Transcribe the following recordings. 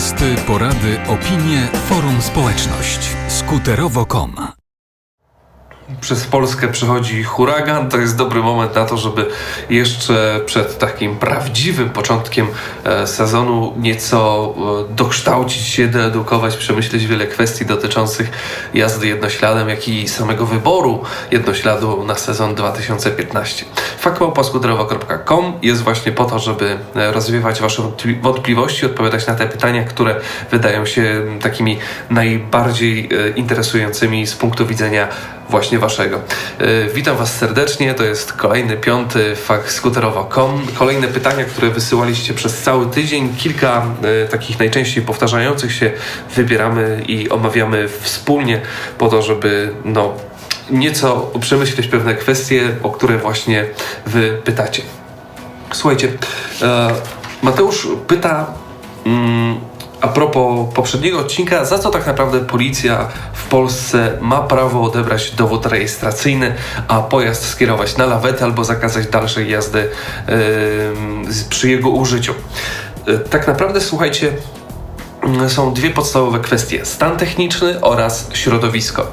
Testy, porady, opinie, forum społeczność. Skuterowo.com przez Polskę przychodzi huragan, to jest dobry moment na to, żeby jeszcze przed takim prawdziwym początkiem e, sezonu nieco e, dokształcić się, doedukować, przemyśleć wiele kwestii dotyczących jazdy jednośladem, jak i samego wyboru jednośladu na sezon 2015. Fakmałpaskuterowo.com jest właśnie po to, żeby e, rozwiewać Wasze wątpliwości, odpowiadać na te pytania, które wydają się takimi najbardziej interesującymi z punktu widzenia właśnie waszego. E, witam was serdecznie, to jest kolejny piąty fakt skuterowo.com. Kolejne pytania, które wysyłaliście przez cały tydzień. Kilka e, takich najczęściej powtarzających się wybieramy i omawiamy wspólnie po to, żeby no, nieco przemyśleć pewne kwestie, o które właśnie wy pytacie. Słuchajcie, e, Mateusz pyta... Mm, a propos poprzedniego odcinka, za co tak naprawdę policja w Polsce ma prawo odebrać dowód rejestracyjny, a pojazd skierować na lawetę albo zakazać dalszej jazdy yy, przy jego użyciu. Yy, tak naprawdę, słuchajcie, są dwie podstawowe kwestie: stan techniczny oraz środowisko.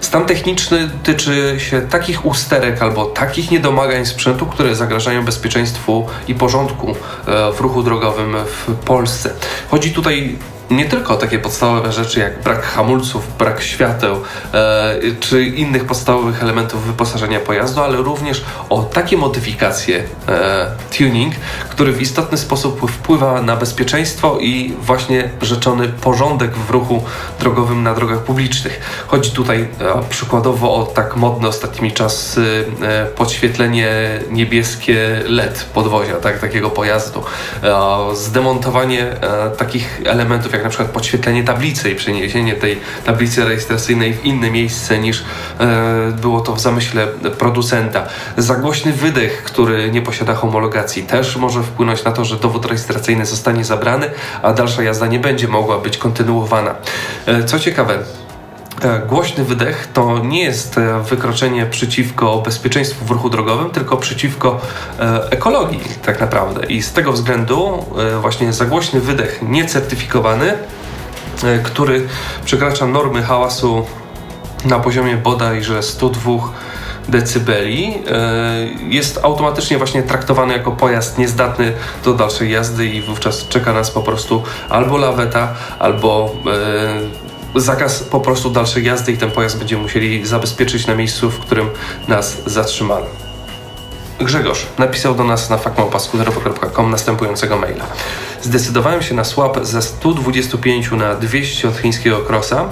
Stan techniczny tyczy się takich usterek albo takich niedomagań sprzętu, które zagrażają bezpieczeństwu i porządku e, w ruchu drogowym w Polsce. Chodzi tutaj nie tylko takie podstawowe rzeczy jak brak hamulców, brak świateł e, czy innych podstawowych elementów wyposażenia pojazdu, ale również o takie modyfikacje e, tuning, który w istotny sposób wpływa na bezpieczeństwo i właśnie rzeczony porządek w ruchu drogowym na drogach publicznych. Chodzi tutaj e, przykładowo o tak modne ostatnimi czasy e, podświetlenie niebieskie LED podwozia, tak, takiego pojazdu, e, zdemontowanie e, takich elementów jak jak na przykład podświetlenie tablicy i przeniesienie tej tablicy rejestracyjnej w inne miejsce niż e, było to w zamyśle producenta. Zagłośny wydech, który nie posiada homologacji, też może wpłynąć na to, że dowód rejestracyjny zostanie zabrany, a dalsza jazda nie będzie mogła być kontynuowana. E, co ciekawe, Głośny wydech to nie jest e, wykroczenie przeciwko bezpieczeństwu w ruchu drogowym, tylko przeciwko e, ekologii, tak naprawdę. I z tego względu, e, właśnie za głośny wydech niecertyfikowany, który przekracza normy hałasu na poziomie bodajże 102 decybeli jest automatycznie właśnie traktowany jako pojazd niezdatny do dalszej jazdy i wówczas czeka nas po prostu albo laweta, albo zakaz po prostu dalszej jazdy i ten pojazd będziemy musieli zabezpieczyć na miejscu, w którym nas zatrzymano. Grzegorz napisał do nas na fakmałpaskuterowo.com następującego maila. Zdecydowałem się na swap ze 125 na 200 od chińskiego Crossa,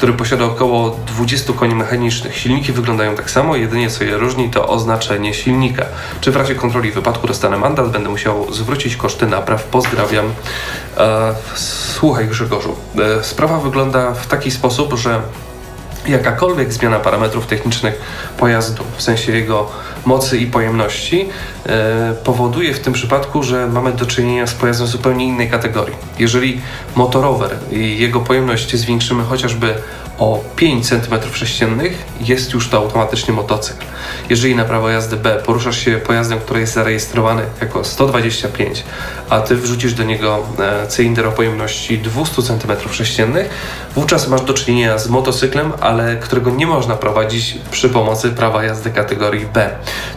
który posiada około 20 koni mechanicznych. Silniki wyglądają tak samo, jedynie co je różni to oznaczenie silnika. Czy w razie kontroli wypadku dostanę mandat, będę musiał zwrócić koszty napraw. Pozdrawiam. E, słuchaj Grzegorzu, e, sprawa wygląda w taki sposób, że jakakolwiek zmiana parametrów technicznych pojazdu, w sensie jego mocy i pojemności, e, powoduje w tym przypadku, że mamy do czynienia z pojazdem zupełnie innej kategorii. Jeżeli motorower i jego pojemność zwiększymy chociażby o 5 cm3 jest już to automatycznie motocykl. Jeżeli na prawo jazdy B poruszasz się pojazdem, który jest zarejestrowany jako 125, a ty wrzucisz do niego e, cylinder o pojemności 200 cm3, wówczas masz do czynienia z motocyklem, ale którego nie można prowadzić przy pomocy prawa jazdy kategorii B.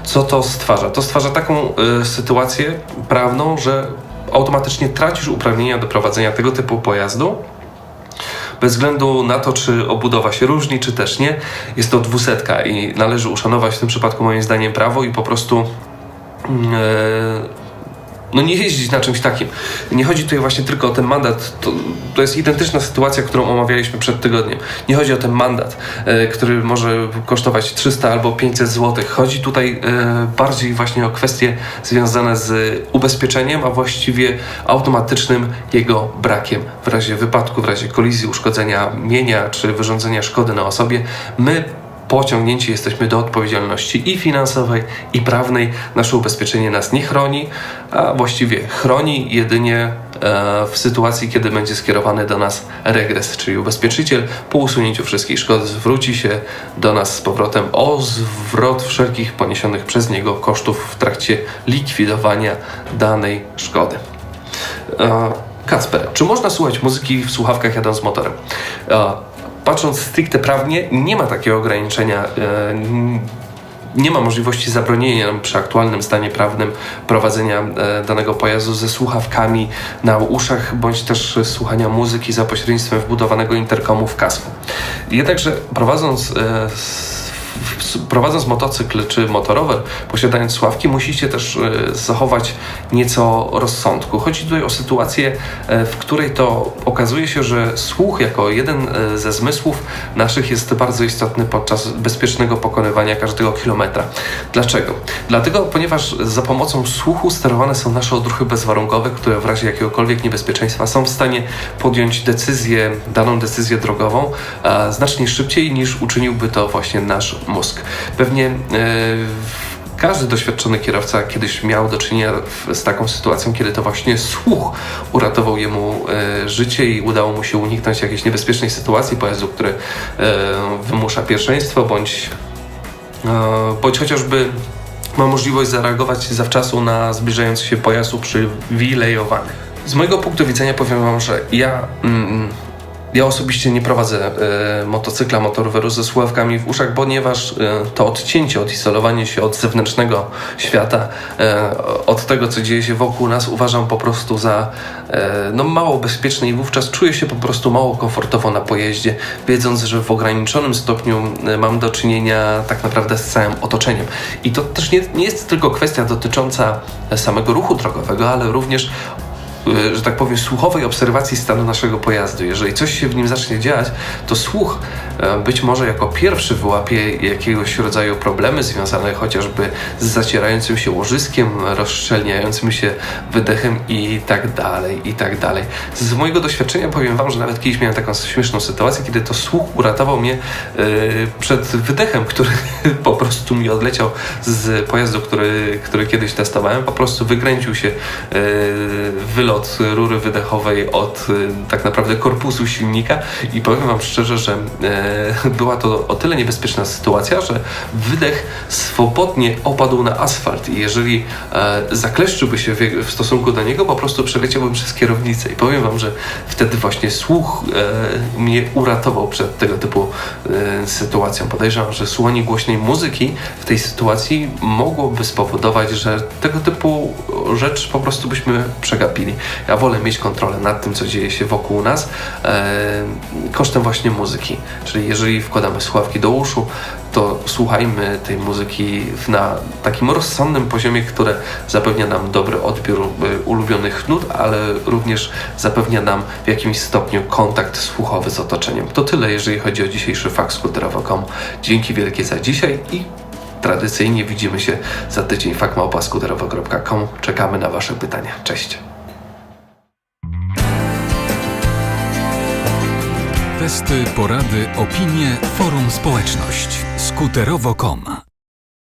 Co to stwarza? To stwarza taką y, sytuację prawną, że automatycznie tracisz uprawnienia do prowadzenia tego typu pojazdu bez względu na to, czy obudowa się różni, czy też nie, jest to dwusetka i należy uszanować w tym przypadku moim zdaniem prawo i po prostu yy, no nie jeździć na czymś takim. Nie chodzi tutaj właśnie tylko o ten mandat. To, to jest identyczna sytuacja, którą omawialiśmy przed tygodniem. Nie chodzi o ten mandat, e, który może kosztować 300 albo 500 zł. Chodzi tutaj e, bardziej właśnie o kwestie związane z ubezpieczeniem, a właściwie automatycznym jego brakiem. W razie wypadku, w razie kolizji, uszkodzenia mienia czy wyrządzenia szkody na osobie, my pociągnięci jesteśmy do odpowiedzialności i finansowej, i prawnej. Nasze ubezpieczenie nas nie chroni, a właściwie chroni jedynie e, w sytuacji, kiedy będzie skierowany do nas regres, czyli ubezpieczyciel po usunięciu wszystkich szkód zwróci się do nas z powrotem o zwrot wszelkich poniesionych przez niego kosztów w trakcie likwidowania danej szkody. E, Kacper, czy można słuchać muzyki w słuchawkach jadąc motorem? E, Patrząc stricte prawnie, nie ma takiego ograniczenia. Nie ma możliwości zabronienia przy aktualnym stanie prawnym prowadzenia e, danego pojazdu ze słuchawkami na uszach, bądź też słuchania muzyki za pośrednictwem wbudowanego interkomu w kasku. Jednakże prowadząc e, prowadząc motocykl czy motorower, posiadając słuchawki, musicie też e, zachować nieco rozsądku. Chodzi tutaj o sytuację, e, w której to okazuje się, że słuch jako jeden e, ze zmysłów naszych jest bardzo istotny podczas bezpiecznego pokonywania każdego kilometra. Dlaczego? Dlatego, ponieważ za pomocą słuchu sterowane są nasze odruchy bezwarunkowe, które w razie jakiegokolwiek niebezpieczeństwa są w stanie podjąć decyzję, daną decyzję drogową znacznie szybciej niż uczyniłby to właśnie nasz mózg. Pewnie e, każdy doświadczony kierowca kiedyś miał do czynienia z taką sytuacją, kiedy to właśnie słuch uratował jemu e, życie i udało mu się uniknąć jakiejś niebezpiecznej sytuacji pojazdu, który e, wymusza pierwszeństwo, bądź, bądź chociażby ma możliwość zareagować zawczasu na zbliżający się pojazd uprzywilejowany. Z mojego punktu widzenia powiem Wam, że ja mm, ja osobiście nie prowadzę e, motocykla, motoroweru ze słuchawkami w uszach, ponieważ e, to odcięcie, odizolowanie się od zewnętrznego świata, e, od tego, co dzieje się wokół nas, uważam po prostu za no, mało bezpieczne i wówczas czuję się po prostu mało komfortowo na pojeździe, wiedząc, że w ograniczonym stopniu mam do czynienia tak naprawdę z całym otoczeniem. I to też nie, nie jest tylko kwestia dotycząca samego ruchu drogowego, ale również y, że tak powiem, słuchowej obserwacji stanu naszego pojazdu. Jeżeli coś się w nim zacznie dziać, to słuch e, być może jako pierwszy wyłapie jakiegoś rodzaju problemy związane chociażby z zacierającym się łożyskiem, rozszczelniającym się wydechem i tak dalej, i tak dalej. Z mojego doświadczenia powiem Wam, że nawet kiedyś miałem taką śmieszną sytuację, kiedy to słuch uratował mnie e, przed wydechem, który po prostu mi odleciał z pojazdu, który, który kiedyś testowałem. Po prostu wykręcił się e, wylot rury wydechowej od e, tak naprawdę korpusu silnika i powiem Wam szczerze, że e, była to o tyle niebezpieczna sytuacja, że wydech swobodnie opadł na asfalt i jeżeli e, zakleszczyłby się w, stosunku do niego, po prostu przeleciałbym przez kierownicę i powiem Wam, że wtedy właśnie słuch e, mnie uratował przed tego typu e, sytuacją. Podejrzewam, że słuchanie głośnej muzyki w tej sytuacji mogłoby spowodować, że tego typu rzecz po prostu byśmy przegapili. Ja wolę mieć kontrolę nad tym, co dzieje się wokół nas e, kosztem właśnie muzyki. Czyli jeżeli wkładamy słuchawki do uszu, to słuchajmy tej muzyki na takim rozsądnym poziomie, które zapewnia nam dobry odbiór y, ulubionych nut, ale również zapewnia nam w jakimś stopniu kontakt słuchowy z otoczeniem. To tyle, jeżeli chodzi o dzisiejszy fakt skuterowo.com. Dzięki wielkie za dzisiaj i tradycyjnie widzimy się za tydzień fakmałpaskuterowo.com. Czekamy na Wasze pytania. Cześć! Testy, porady, opinie, forum społeczność. Skuterowo.com